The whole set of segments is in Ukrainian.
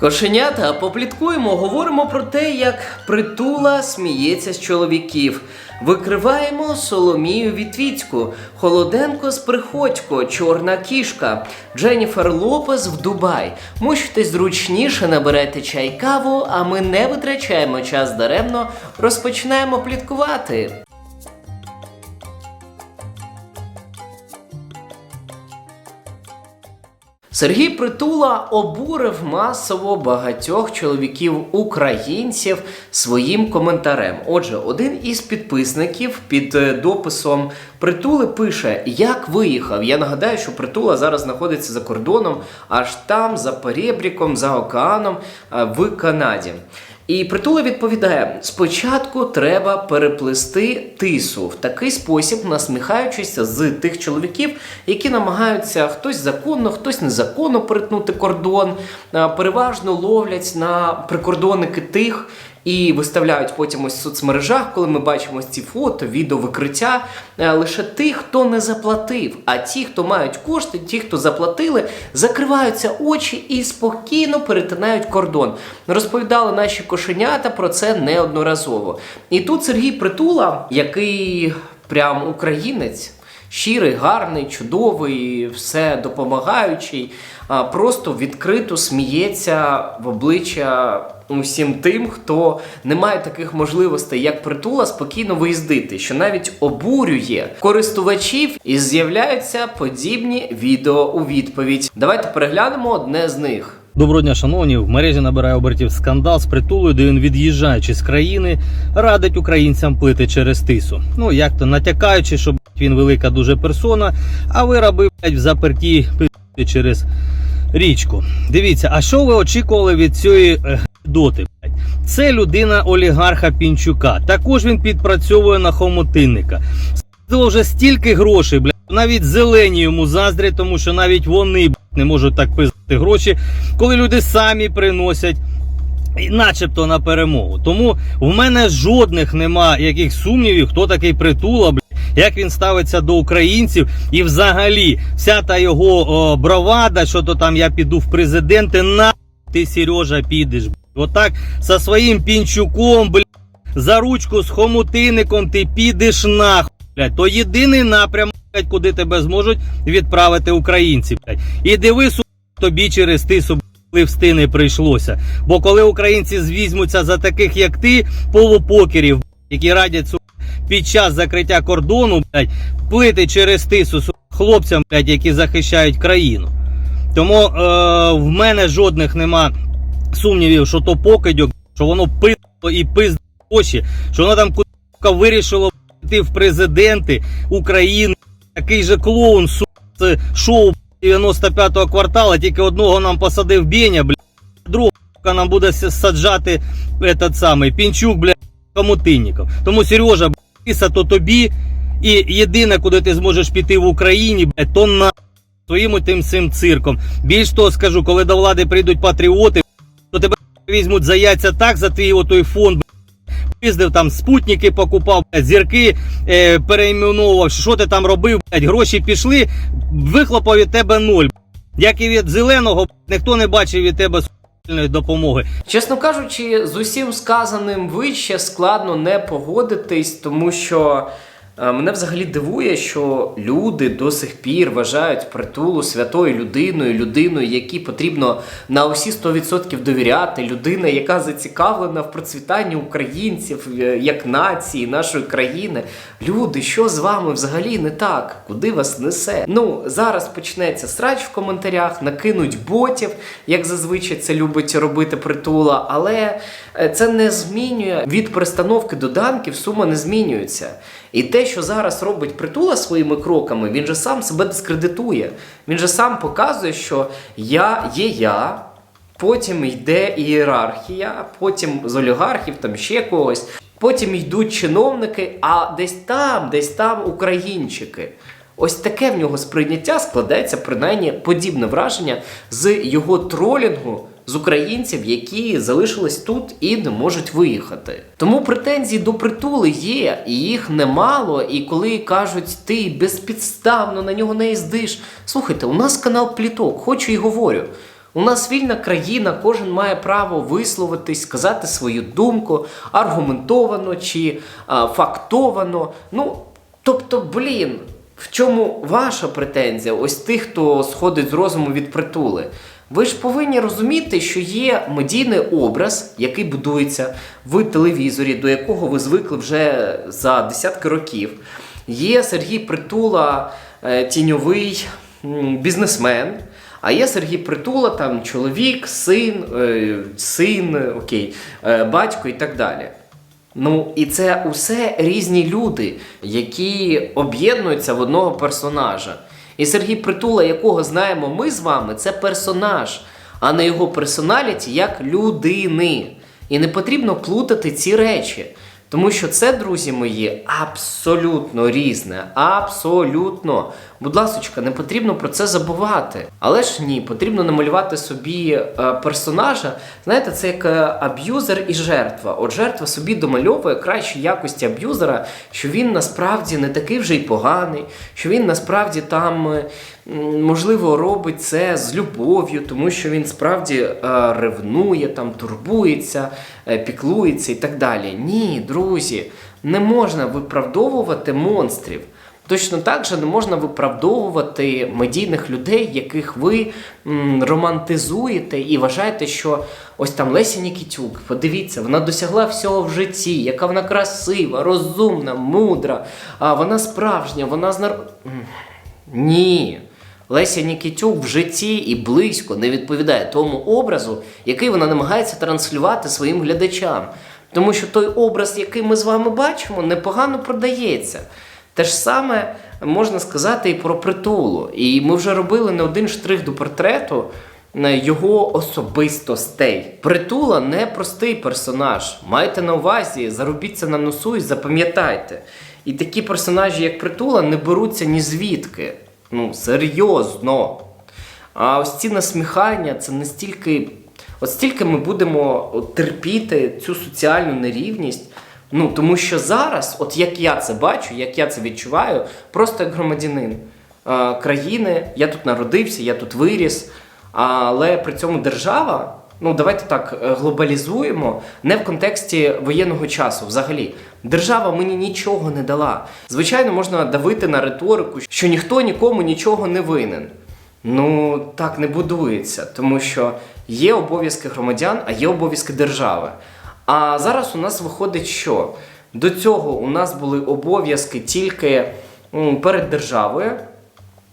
Кошенята, попліткуємо, говоримо про те, як притула сміється з чоловіків. Викриваємо Соломію Вітвіцьку, Холоденко з Приходько, Чорна кішка, Дженніфер Лопес в Дубай. Мучтесь зручніше, наберете чай каву, а ми не витрачаємо час даремно, розпочинаємо пліткувати. Сергій Притула обурив масово багатьох чоловіків українців своїм коментарем. Отже, один із підписників під е, дописом Притули пише: Як виїхав? Я нагадаю, що Притула зараз знаходиться за кордоном, аж там, за перебріком, за океаном е, в Канаді. І притула відповідає: спочатку треба переплести тису в такий спосіб, насміхаючись з тих чоловіків, які намагаються хтось законно, хтось незаконно перетнути кордон, переважно ловлять на прикордонники тих. І виставляють потім ось в соцмережах, коли ми бачимо ці фото, відео викриття е, лише тих, хто не заплатив. А ті, хто мають кошти, ті, хто заплатили, закриваються очі і спокійно перетинають кордон. Розповідали наші кошенята про це неодноразово. І тут Сергій Притула, який прям українець. Щирий, гарний, чудовий, все допомагаючий, просто відкрито сміється в обличчя усім тим, хто не має таких можливостей, як притула, спокійно виїздити, що навіть обурює користувачів і з'являються подібні відео у відповідь. Давайте переглянемо одне з них. Доброго дня, шановні. В мережі набирає обертів скандал з притулою, де він, від'їжджаючи з країни, радить українцям плити через тису. Ну як то натякаючи, що він велика дуже персона, а ви раби блядь, в заперті пи***ти через річку. Дивіться, а що ви очікували від цієї е, доти? Це людина олігарха Пінчука. Також він підпрацьовує на хомутинника. Це вже стільки грошей, блядь. Навіть зелені йому заздрять, тому що навіть вони не можуть так пиздити гроші, коли люди самі приносять. Начебто на перемогу. Тому в мене жодних нема яких сумнівів, хто такий притула, блядь, як він ставиться до українців, і взагалі вся та його о, бравада, що то там я піду в президенти, на ти, Сережа, підеш. Отак со своїм пінчуком, блядь, за ручку з хомутинником ти підеш нахуй. Блядь, то єдиний напрям, блядь, куди тебе зможуть відправити українці. І диви, су, тобі через тису блядь, пливсти не прийшлося. Бо коли українці звізьмуться за таких, як ти, полупокерів, які радять су, під час закриття кордону, блядь, плити через тису су, хлопцям, блядь, які захищають країну. Тому е, в мене жодних нема сумнівів, що то покидьок, що воно пизло і пизло гроші, що воно там куди вирішило йти в президенти України. Такий же клоун су, з шоу 95-го квартала, тільки одного нам посадив Беня, бля, другого нам буде саджати этот самий Пінчук, бля, Комутинников. Тому Сережа, бля, писа то тобі, і єдине, куди ти зможеш піти в Україні, бля, то на своїм тим цим цирком. Більш того скажу, коли до влади прийдуть патріоти, то тебе візьмуть за яйця так за твій отой фонд. Пиздив там спутники покупав, зірки е, перейменував, що ти там робив, блядь, гроші пішли, вихлопав від тебе нуль. Як і від зеленого, ніхто не бачив від тебе допомоги. Чесно кажучи, з усім сказаним вище складно не погодитись, тому що мене взагалі дивує, що люди до сих пір вважають притулу святою людиною, людиною, якій потрібно на усі 100% довіряти, людина, яка зацікавлена в процвітанні українців е, як нації, нашої країни. Люди, що з вами взагалі не так? Куди вас несе? Ну зараз почнеться срач в коментарях, накинуть ботів, як зазвичай це любить робити притула, але е, це не змінює від перестановки до данків, сума не змінюється. І те, що зараз робить притула своїми кроками, він же сам себе дискредитує. Він же сам показує, що я є я. Потім йде ієрархія, потім з олігархів, там ще когось. Потім йдуть чиновники, а десь там, десь там українчики. Ось таке в нього сприйняття складається принаймні подібне враження з його тролінгу з українців, які залишились тут і не можуть виїхати. Тому претензії до притули є, і їх немало. І коли кажуть, ти безпідставно на нього не їздиш. Слухайте, у нас канал Пліток, хочу і говорю. У нас вільна країна, кожен має право висловитись, сказати свою думку аргументовано чи а, фактовано. Ну, тобто, блін, в чому ваша претензія? Ось тих, хто сходить з розуму від притули. Ви ж повинні розуміти, що є медійний образ, який будується в телевізорі, до якого ви звикли вже за десятки років. Є Сергій Притула, е, тіньовий бізнесмен. А є Сергій Притула, там чоловік, син, е, син, окей, е, батько і так далі. Ну, і це усе різні люди, які об'єднуються в одного персонажа. І Сергій Притула, якого знаємо ми з вами, це персонаж, а не його персоналіті як людини. І не потрібно плутати ці речі. Тому що це, друзі мої, абсолютно різне. Абсолютно. Будь ласочка, не потрібно про це забувати. Але ж ні, потрібно намалювати собі е, персонажа. Знаєте, це як е, аб'юзер і жертва. От жертва собі домальовує кращі якості аб'юзера, що він насправді не такий вже й поганий, що він насправді там. е, Можливо, робить це з любов'ю, тому що він справді ревнує, там, турбується, піклується і так далі. Ні, друзі, не можна виправдовувати монстрів. Точно так же не можна виправдовувати медійних людей, яких ви м, романтизуєте і вважаєте, що ось там Леся Нікітюк, подивіться, вона досягла всього в житті, яка вона красива, розумна, мудра, а вона справжня, вона знар... Ні. Леся Нікітюк в житті і близько не відповідає тому образу, який вона намагається транслювати своїм глядачам. Тому що той образ, який ми з вами бачимо, непогано продається. Те ж саме можна сказати і про притулу. І ми вже робили не один штрих до портрету його особистостей. Притула не простий персонаж. Майте на увазі, заробіться на носу і запам'ятайте. І такі персонажі, як притула, не беруться ні звідки. Ну, серйозно. А ось ці насміхання це настільки. От стільки ми будемо терпіти цю соціальну нерівність. Ну, тому що зараз, от як я це бачу, як я це відчуваю, просто як громадянин е, країни, я тут народився, я тут виріс, але при цьому держава, ну давайте так е, глобалізуємо, не в контексті воєнного часу взагалі. Держава мені нічого не дала. Звичайно, можна давити на риторику, що ніхто нікому нічого не винен. Ну, так не будується, тому що є обов'язки громадян, а є обов'язки держави. А зараз у нас виходить, що до цього у нас були обов'язки тільки перед державою.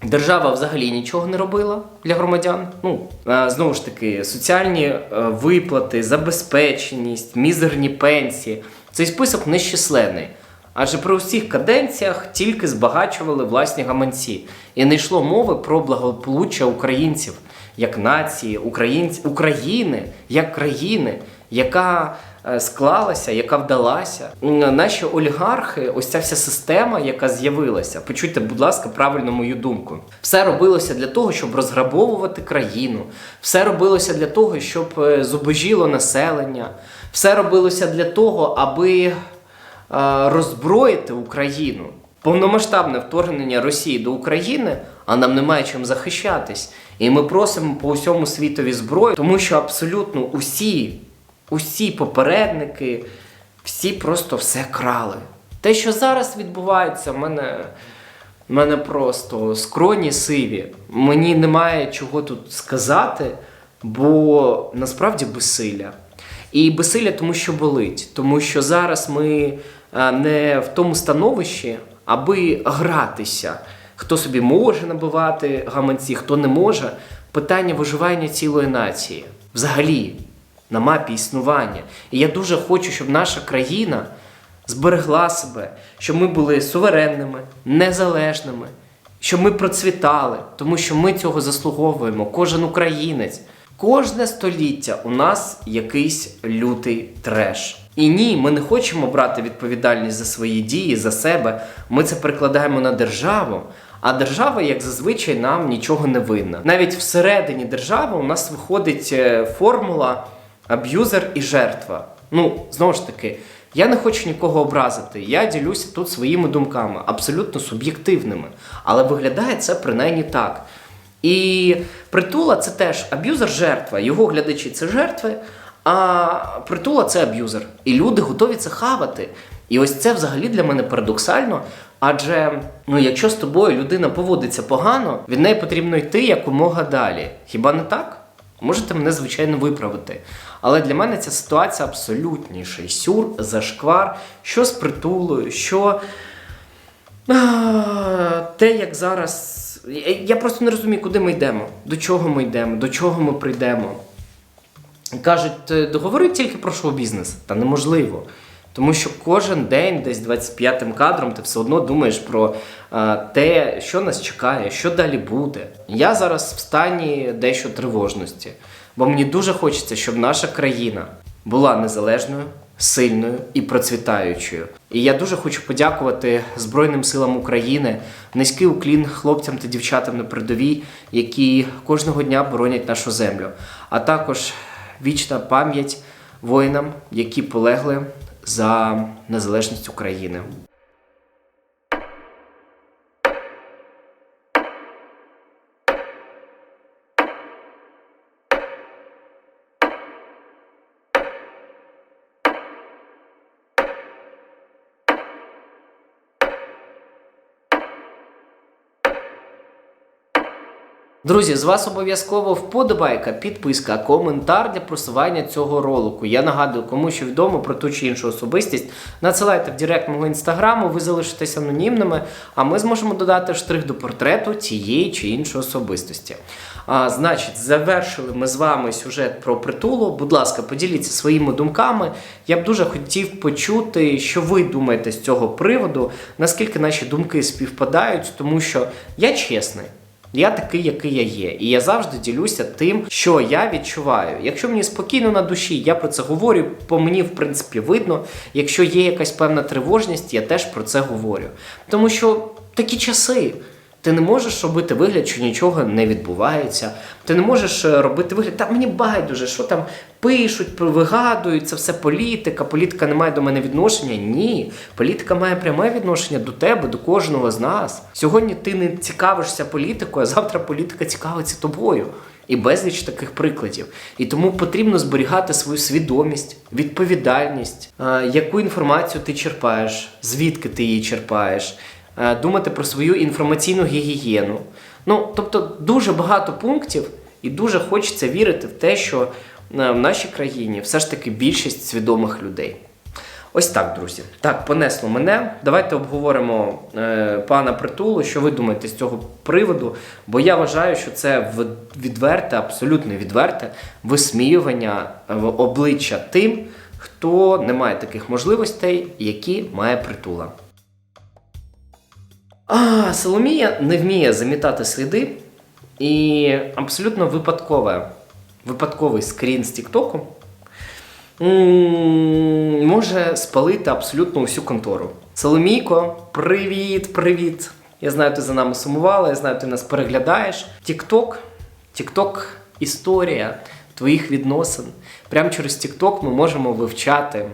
Держава взагалі нічого не робила для громадян. Ну, е, знову ж таки, соціальні е, виплати, забезпеченість, мізерні пенсії. Цей список нещисленний. Адже при усіх каденціях тільки збагачували власні гаманці. І не йшло мови про благополуччя українців як нації, українці, України як країни, яка склалася, яка вдалася. Наші олігархи, ось ця вся система, яка з'явилася, почуйте, будь ласка, правильно мою думку. Все робилося для того, щоб розграбовувати країну, все робилося для того, щоб е, зубожіло населення, все робилося для того, аби е, роззброїти Україну. Повномасштабне вторгнення Росії до України, а нам немає чим захищатись. І ми просимо по усьому світові зброю, тому що абсолютно усі, усі попередники, всі просто все крали. Те, що зараз відбувається, в мене, в мене просто скроні сиві. Мені немає чого тут сказати, бо насправді безсилля. І безсилля тому, що болить, тому що зараз ми е, не в тому становищі, аби гратися. Хто собі може набивати гаманці, хто не може. Питання виживання цілої нації взагалі на мапі існування. І я дуже хочу, щоб наша країна зберегла себе, щоб ми були суверенними, незалежними, щоб ми процвітали, тому що ми цього заслуговуємо, кожен українець. Кожне століття у нас якийсь лютий треш. І ні, ми не хочемо брати відповідальність за свої дії, за себе. Ми це перекладаємо на державу. А держава, як зазвичай, нам нічого не винна. Навіть всередині держави у нас виходить е, формула аб'юзер і жертва. Ну, знову ж таки, я не хочу нікого образити. Я ділюся тут своїми думками, абсолютно суб'єктивними. Але виглядає це принаймні так. І притула це теж аб'юзер жертва. Його глядачі це жертви, а притула це аб'юзер. І люди готові це хавати. І ось це взагалі для мене парадоксально. Адже ну, якщо з тобою людина поводиться погано, від неї потрібно йти якомога далі. Хіба не так? Можете мене, звичайно, виправити. Але для мене ця ситуація абсолютніший сюр, зашквар, що з притулою, що а, те, як зараз. Я- просто не розумію, куди ми йдемо, до чого ми йдемо, до чого ми прийдемо. Кажуть, «Е, договори тільки про шоу-бізнес. Та неможливо. Тому що кожен день, десь 25-м кадром, ти все одно думаєш про а, те, що нас чекає, що далі буде. Я зараз в стані дещо тривожності, бо мені дуже хочеться, щоб наша країна була незалежною, сильною і процвітаючою. І я дуже хочу подякувати Збройним силам України, низький уклін хлопцям та дівчатам на передовій, які кожного дня боронять нашу землю. А також вічна пам'ять воїнам, які полегли за незалежність України. Друзі, з вас обов'язково вподобайка, підписка, коментар для просування цього ролику. Я нагадую, кому що відомо про ту чи іншу особистість, надсилайте в директ мого інстаграму, ви залишитесь анонімними, а ми зможемо додати штрих до портрету цієї чи іншої особистості. А, значить, завершили ми з вами сюжет про притулу. Будь ласка, поділіться своїми думками. Я б дуже хотів почути, що ви думаєте з цього приводу, наскільки наші думки співпадають, тому що я чесний. Я такий, який я є, і я завжди ділюся тим, що я відчуваю. Якщо мені спокійно на душі, я про це говорю, по мені, в принципі, видно. Якщо є якась певна тривожність, я теж про це говорю. Тому що такі часи. Ти не можеш робити вигляд, що нічого не відбувається. Ти не можеш е, робити вигляд, та мені байдуже, що там пишуть, вигадують, це все політика. Політика не має до мене відношення. Ні, політика має пряме відношення до тебе, до кожного з нас. Сьогодні ти не цікавишся політикою, а завтра політика цікавиться тобою. І безліч таких прикладів. І тому потрібно зберігати свою свідомість, відповідальність, е, яку інформацію ти черпаєш, звідки ти її черпаєш, думати про свою інформаційну гігієну. Ну, тобто дуже багато пунктів, і дуже хочеться вірити в те, що е, в нашій країні все ж таки більшість свідомих людей. Ось так, друзі. Так, понесло мене. Давайте обговоримо е, пана Притулу, що ви думаєте з цього приводу. Бо я вважаю, що це відверте, абсолютно відверте висміювання в обличчя тим, хто не має таких можливостей, які має притула. А, Соломія не вміє замітати сліди, і абсолютно випадкове, випадковий скрін з Тіктоку може спалити абсолютно усю контору. Соломійко, привіт, привіт! Я знаю, ти за нами сумувала, я знаю, ти нас переглядаєш. Тікток, Тікток історія твоїх відносин. Прямо через Тікток ми можемо вивчати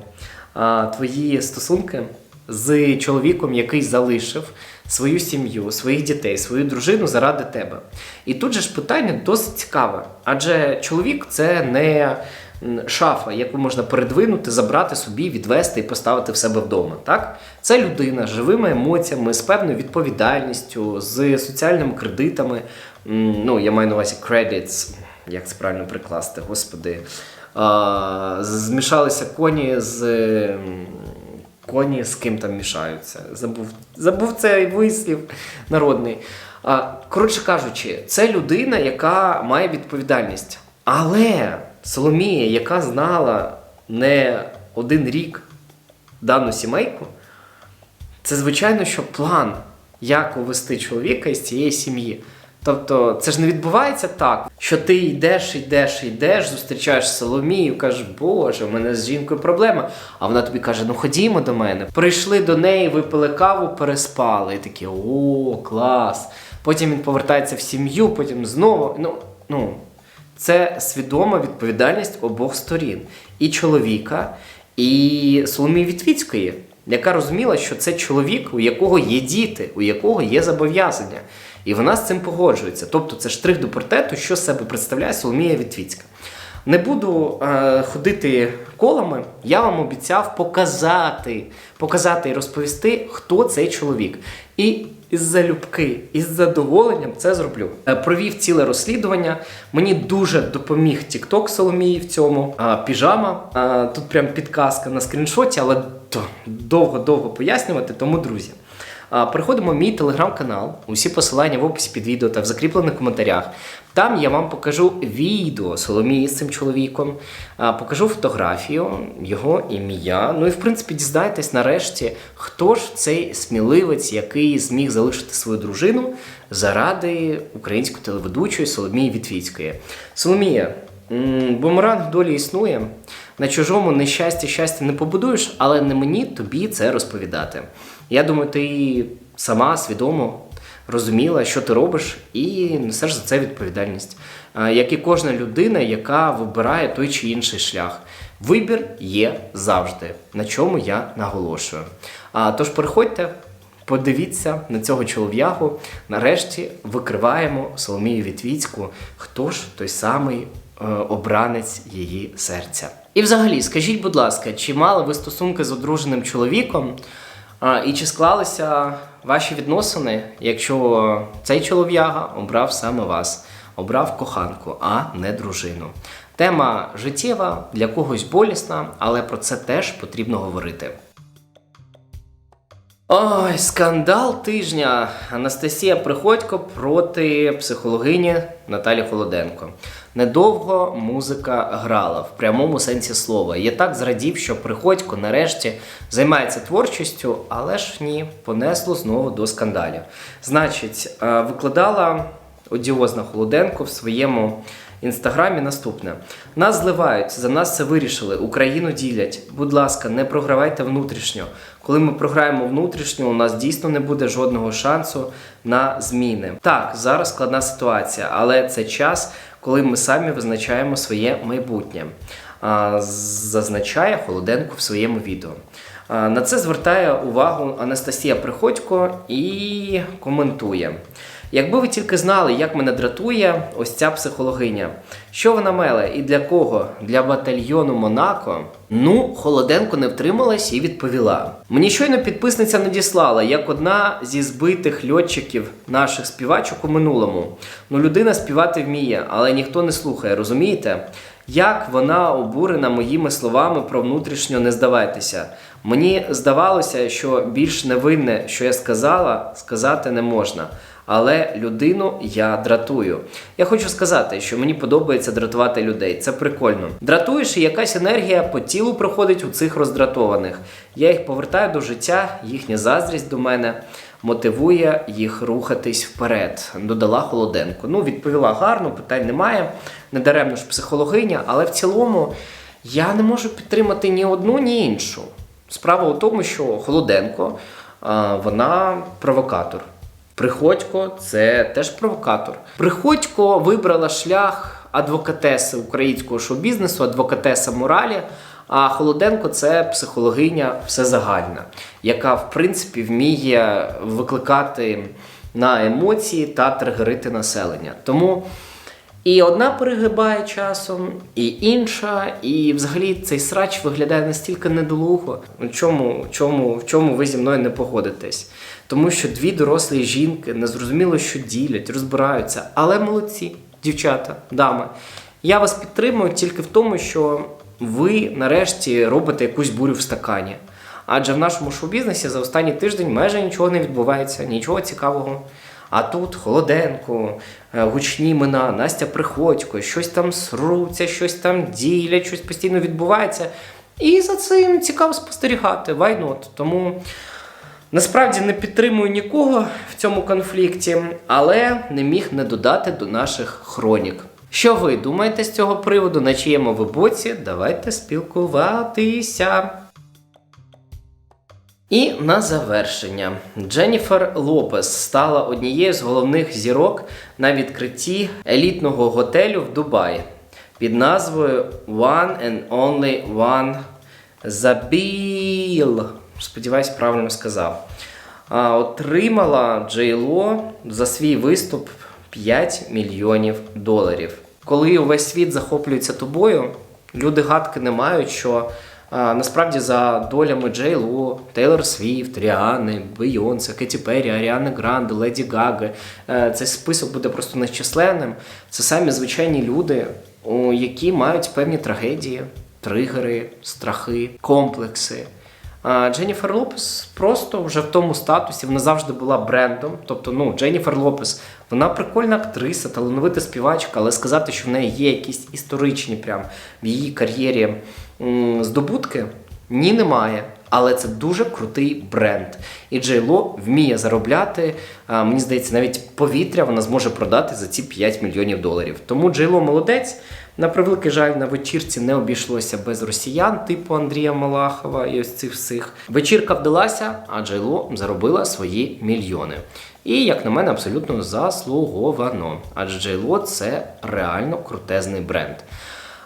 а, твої стосунки з чоловіком, який залишив свою сім'ю, своїх дітей, свою дружину заради тебе. І тут же ж питання досить цікаве, адже чоловік це не шафа, яку можна передвинути, забрати собі, відвести і поставити в себе вдома. Так? Це людина з живими емоціями, з певною відповідальністю, з соціальними кредитами. Ну, я маю на увазі credits, як це правильно прикласти, господи. Змішалися коні з. Коні з ким там мішаються. Забув, забув цей вислів народний. Коротше кажучи, це людина, яка має відповідальність. Але Соломія, яка знала не один рік дану сімейку, це звичайно, що план, як увести чоловіка із цієї сім'ї. Тобто, це ж не відбувається так, що ти йдеш, йдеш, йдеш, зустрічаєш Соломію, кажеш, Боже, у мене з жінкою проблема. А вона тобі каже: ну ходімо до мене. Прийшли до неї, випили каву, переспали. І такі, о, клас. Потім він повертається в сім'ю, потім знову. Ну, ну, це свідома відповідальність обох сторін: і чоловіка, і Соломії Вітвіцької, яка розуміла, що це чоловік, у якого є діти, у якого є зобов'язання. І вона з цим погоджується. Тобто це штрих до портрету, що з себе представляє Соломія Вітвіцька. Не буду е, ходити колами, я вам обіцяв показати, показати і розповісти, хто цей чоловік. І із залюбки, із задоволенням це зроблю. Е, провів ціле розслідування. Мені дуже допоміг TikTok Соломії в цьому. А, піжама. А, тут прям підказка на скріншоті, але довго-довго пояснювати, тому друзі. Переходимо в мій телеграм-канал. Усі посилання в описі під відео та в закріплених коментарях. Там я вам покажу відео Соломії з цим чоловіком, покажу фотографію, його ім'я. Ну і в принципі дізнаєтесь нарешті, хто ж цей сміливець, який зміг залишити свою дружину заради української телеведучої Соломії Вітвіцької. Соломія, бумеранг долі існує. На чужому нещасті щастя не побудуєш, але не мені тобі це розповідати. Я думаю, ти сама свідомо розуміла, що ти робиш, і несеш за це відповідальність. Як і кожна людина, яка вибирає той чи інший шлях. Вибір є завжди, на чому я наголошую. А, Тож переходьте, подивіться на цього чолов'ягу. Нарешті викриваємо Соломію Вітвіцьку, хто ж той самий е, обранець її серця. І взагалі, скажіть, будь ласка, чи мали ви стосунки з одруженим чоловіком? І чи склалися ваші відносини, якщо цей чолов'яга обрав саме вас, обрав коханку, а не дружину? Тема життєва, для когось болісна, але про це теж потрібно говорити. Ой, скандал тижня. Анастасія Приходько проти психологині Наталі Холоденко. Недовго музика грала в прямому сенсі слова. Я так зрадів, що Приходько нарешті займається творчістю, але ж ні, понесло знову до скандалів. Значить, е, викладала одіозна Холоденко в своєму інстаграмі наступне: нас зливають, за нас це вирішили. Україну ділять. Будь ласка, не програвайте внутрішньо. Коли ми програємо внутрішньо, у нас дійсно не буде жодного шансу на зміни. Так, зараз складна ситуація, але це час, коли ми самі визначаємо своє майбутнє. Зазначає Холоденко в своєму відео. На це звертає увагу Анастасія Приходько і коментує. Якби ви тільки знали, як мене дратує ось ця психологиня. Що вона меле і для кого? Для батальйону Монако? Ну, Холоденко не втрималась і відповіла. Мені щойно підписниця надіслала, як одна зі збитих льотчиків наших співачок у минулому. Ну, людина співати вміє, але ніхто не слухає, розумієте? Як вона обурена моїми словами про внутрішньо не здавайтеся. Мені здавалося, що більш невинне, що я сказала, сказати не можна. Але людину я дратую. Я хочу сказати, що мені подобається дратувати людей. Це прикольно. Дратуєш, і якась енергія по тілу проходить у цих роздратованих. Я їх повертаю до життя, їхня заздрість до мене мотивує їх рухатись вперед. Додала Холоденко. Ну, відповіла гарно, питань немає. Недаремно ж психологиня, але в цілому я не можу підтримати ні одну, ні іншу. Справа у тому, що Холоденко вона провокатор. Приходько це теж провокатор. Приходько вибрала шлях адвокатеси українського шоу-бізнесу, адвокатеса моралі. А Холоденко це психологиня всезагальна, яка в принципі вміє викликати на емоції та тригерити населення. Тому і одна перегибає часом, і інша, і взагалі цей срач виглядає настільки недолуго. У чому, чому, в чому ви зі мною не погодитесь? Тому що дві дорослі жінки незрозуміло, що ділять, розбираються, але молодці, дівчата, дами. Я вас підтримую тільки в тому, що ви нарешті робите якусь бурю в стакані. Адже в нашому шоу-бізнесі за останній тиждень майже нічого не відбувається, нічого цікавого. А тут Холоденко, е, гучні імена, Настя Приходько, щось там сруться, щось там ділять, щось постійно відбувається. І за цим цікаво спостерігати. Not? Тому насправді не підтримую нікого в цьому конфлікті, але не міг не додати до наших хронік. Що ви думаєте з цього приводу? На чиєму ви боці? Давайте спілкуватися. І на завершення Дженніфер Лопес стала однією з головних зірок на відкритті елітного готелю в Дубаї під назвою One and Only One Забіл. Сподіваюсь, правильно сказав. отримала Джейло за свій виступ 5 мільйонів доларів. Коли увесь світ захоплюється тобою, люди гадки не мають, що а, насправді за долями Джей Ло, Тейлор Свіфт, Ріани, Бейонсе, Кеті Перрі, Аріани Гранде, Леді Гаги. е, Цей список буде просто нещисленним. Це самі звичайні люди, які мають певні трагедії, тригери, страхи, комплекси. Дженніфер Лопес просто вже в тому статусі, вона завжди була брендом. Тобто, ну, Дженніфер Лопес, вона прикольна актриса, талановита співачка, але сказати, що в неї є якісь історичні прям в її кар'єрі здобутки, ні, немає. Але це дуже крутий бренд. І Джейло вміє заробляти. А, мені здається, навіть повітря вона зможе продати за ці 5 мільйонів доларів. Тому Джейло молодець. На превеликий жаль, на вечірці не обійшлося без росіян, типу Андрія Малахова і ось цих всіх. Вечірка вдалася, а Джейло заробила свої мільйони. І, як на мене, абсолютно заслуговано. Адже Джейло це реально крутезний бренд.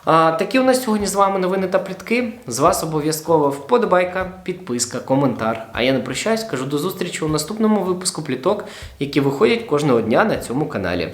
А, такі у нас сьогодні з вами новини та плітки. З вас обов'язково вподобайка, підписка, коментар. А я не прощаюсь, кажу до зустрічі у наступному випуску пліток, які виходять кожного дня на цьому каналі.